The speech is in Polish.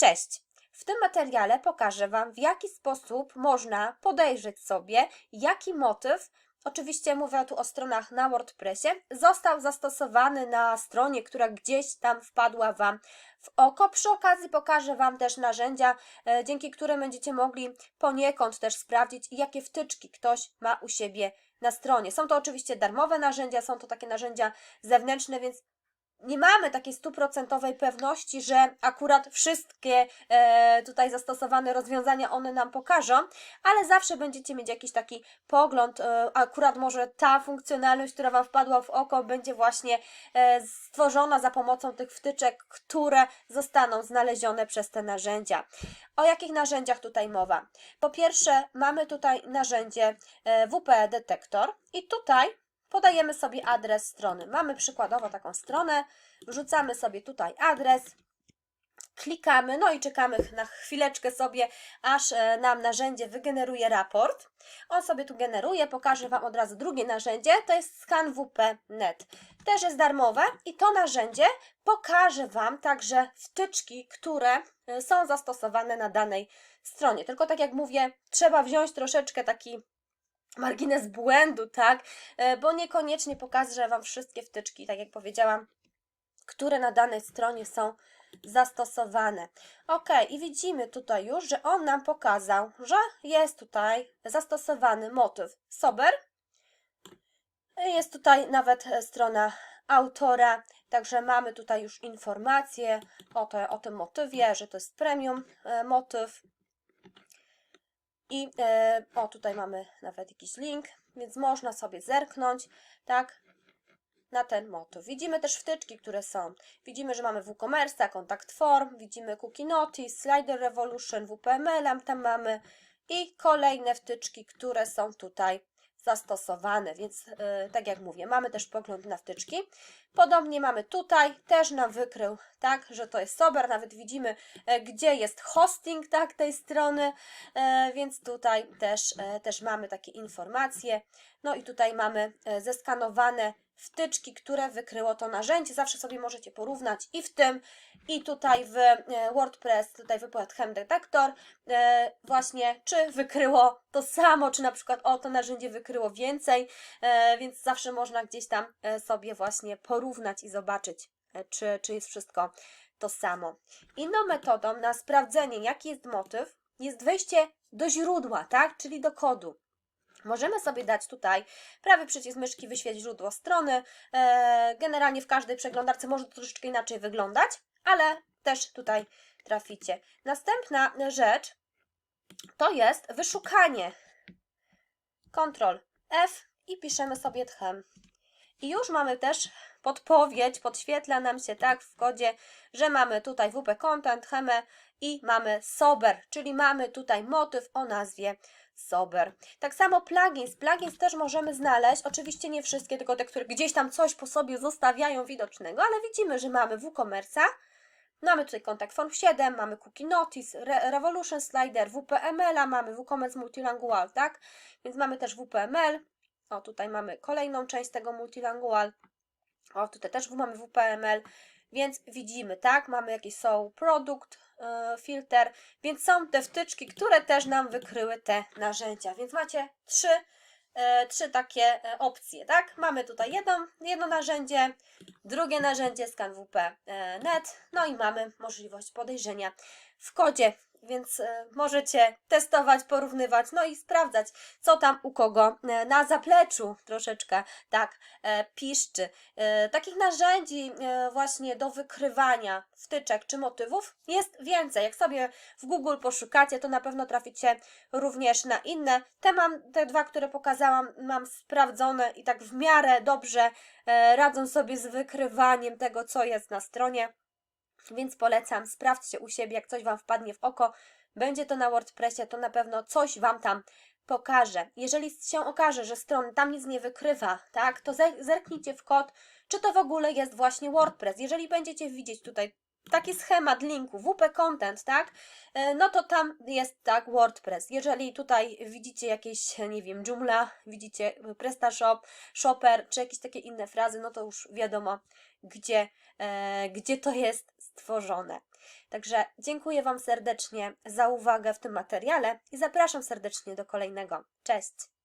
Cześć! W tym materiale pokażę Wam, w jaki sposób można podejrzeć sobie, jaki motyw, oczywiście mówię tu o stronach na WordPressie, został zastosowany na stronie, która gdzieś tam wpadła Wam w oko. Przy okazji pokażę Wam też narzędzia, e, dzięki którym będziecie mogli poniekąd też sprawdzić, jakie wtyczki ktoś ma u siebie na stronie. Są to oczywiście darmowe narzędzia, są to takie narzędzia zewnętrzne, więc nie mamy takiej stuprocentowej pewności, że akurat wszystkie e, tutaj zastosowane rozwiązania one nam pokażą, ale zawsze będziecie mieć jakiś taki pogląd, e, akurat może ta funkcjonalność, która Wam wpadła w oko, będzie właśnie e, stworzona za pomocą tych wtyczek, które zostaną znalezione przez te narzędzia. O jakich narzędziach tutaj mowa? Po pierwsze, mamy tutaj narzędzie e, WP Detektor i tutaj podajemy sobie adres strony. Mamy przykładowo taką stronę, wrzucamy sobie tutaj adres, klikamy, no i czekamy na chwileczkę sobie, aż e, nam narzędzie wygeneruje raport. On sobie tu generuje, pokażę Wam od razu drugie narzędzie, to jest ScanWP.net. Też jest darmowe i to narzędzie pokaże Wam także wtyczki, które e, są zastosowane na danej stronie. Tylko tak jak mówię, trzeba wziąć troszeczkę taki margines błędu, tak? E, Bo niekoniecznie pokażę Wam wszystkie wtyczki, tak jak powiedziałam, które na danej stronie są zastosowane. Ok, i widzimy tutaj już, że on nam pokazał, że jest tutaj zastosowany motyw Sober. Jest tutaj nawet e, strona autora, także mamy tutaj już informacje o, te, o tym motywie, że to jest premium e, motyw. I e, o, tutaj mamy nawet jakiś link, więc można sobie zerknąć, tak, na ten motyw. Widzimy też wtyczki, które są. Widzimy, że mamy WooCommerce, Contact Form, widzimy Cookie Notice, Slider Revolution, WPML, tam mamy i kolejne wtyczki, które są tutaj zastosowane, więc yy, tak jak mówię, mamy też pogląd na wtyczki. Podobnie mamy tutaj, też nam wykrył, tak, że to jest Sober, nawet widzimy, e, gdzie jest hosting, tak, tej strony, e, więc tutaj też, e, też mamy takie informacje. No i tutaj mamy zeskanowane wtyczki, które wykryło to narzędzie. Zawsze sobie możecie porównać i w tym, i tutaj w e, WordPress, tutaj wypłat Hem Detector, e, właśnie czy wykryło to samo, czy na przykład o to narzędzie wykryło więcej, e, więc zawsze można gdzieś tam sobie właśnie porównać i zobaczyć, czy, czy jest wszystko to samo. Inną metodą na sprawdzenie, jaki jest motyw, jest wejście do źródła, tak, czyli do kodu. Możemy sobie dać tutaj prawy przycisk myszki, wyświeć źródło strony. E, Generalnie w każdej przeglądarce może to troszeczkę inaczej wyglądać, ale też tutaj traficie. Następna rzecz to jest wyszukanie. Ctrl F i piszemy sobie tchem. I już mamy też podpowiedź, podświetla nam się tak w kodzie, że mamy tutaj WP Content, Heme i mamy Sober, czyli mamy tutaj motyw o nazwie Sober. Tak samo plugins. Plugins też możemy znaleźć, oczywiście nie wszystkie, tylko te, które gdzieś tam coś po sobie zostawiają widocznego, ale widzimy, że mamy WooCommerce'a, Mamy tutaj Contact Form 7, mamy Cookie Notice, Re Revolution Slider, WPML, mamy WooCommerce Multilingual, tak? Więc mamy też WPML. O, tutaj mamy kolejną część tego Multilingual. O, tutaj też mamy WPML. Więc widzimy, tak? Mamy jakiś są produkt, yy, filter, więc są te wtyczki, które też nam wykryły te narzędzia. Więc macie trzy, e, trzy takie e, opcje, tak? Mamy tutaj jedno, jedno narzędzie, drugie narzędzie ScanWP.net, no i mamy możliwość podejrzenia w kodzie, więc e, możecie testować, porównywać, no i sprawdzać, co tam u kogo e, na zapleczu troszeczkę tak e, piszczy. E, Takich narzędzi e, właśnie do wykrywania wtyczek czy motywów jest więcej. Jak sobie w Google poszukacie, to na pewno traficie również na inne. Te mam, te dwa, które pokazałam, mam sprawdzone i tak w miarę dobrze e, radzą sobie z wykrywaniem tego, co jest na stronie. Więc polecam, sprawdźcie u siebie, jak coś Wam wpadnie w oko. Będzie to na WordPressie, to na pewno coś Wam tam pokaże. Jeżeli się okaże, że strona tam nic nie wykrywa, tak, to ze- zerknijcie w kod, czy to w ogóle jest właśnie WordPress. Jeżeli będziecie widzieć tutaj taki schemat linku WP Content, tak, e, no to tam jest tak WordPress. Jeżeli tutaj widzicie jakieś, nie wiem, Joomla, widzicie PrestaShop, Shopper, czy jakieś takie inne frazy, no to już wiadomo, gdzie, e, gdzie to jest stworzone. Także dziękuję Wam serdecznie za uwagę w tym materiale i zapraszam serdecznie do kolejnego. Cześć!